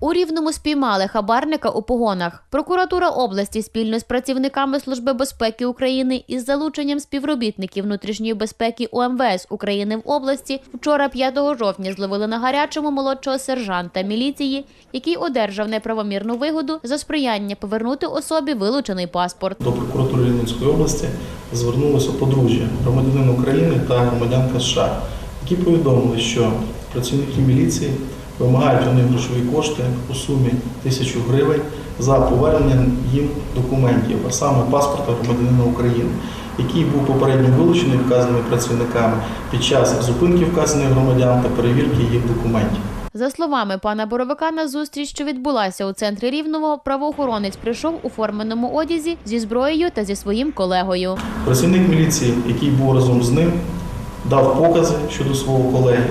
У Рівному спіймали хабарника у погонах. Прокуратура області спільно з працівниками Служби безпеки України із залученням співробітників внутрішньої безпеки УМВС України в області вчора, 5 жовтня, зловили на гарячому молодшого сержанта міліції, який одержав неправомірну вигоду за сприяння повернути особі вилучений паспорт. До прокуратури Рівненської області звернулося подружжя громадянин України та громадянка США, які повідомили, що працівники міліції вимагають у них грошові кошти у сумі тисячу гривень за повернення їм документів, а саме паспорта громадянина України, який був попередньо вилучений вказаними працівниками під час зупинки вказаних громадян та перевірки їх документів. За словами пана Боровика, на зустріч, що відбулася у центрі Рівного, правоохоронець прийшов у форменому одязі зі зброєю та зі своїм колегою. Працівник міліції, який був разом з ним, дав покази щодо свого колеги,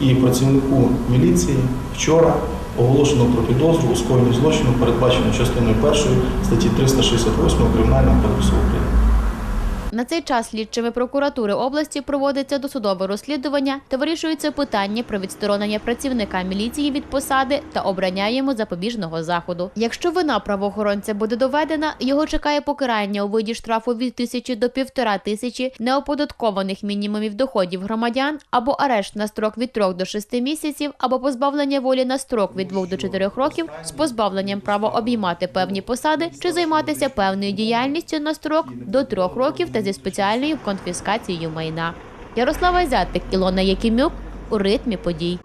і працівнику міліції вчора оголошено про підозру у скоєнні злочину, передбачено частиною першої статті 368 Кримінального кодексу України. На цей час слідчими прокуратури області проводиться досудове розслідування та вирішується питання про відсторонення працівника міліції від посади та обрання йому запобіжного заходу. Якщо вина правоохоронця буде доведена, його чекає покарання у виді штрафу від тисячі до півтора тисячі неоподаткованих мінімумів доходів громадян або арешт на строк від 3 до 6 місяців, або позбавлення волі на строк від 2 до 4 років з позбавленням права обіймати певні посади чи займатися певною діяльністю на строк до 3 років та зі спеціальною конфіскацією майна. Ярослава Зятик, Ілона Якимюк у ритмі подій.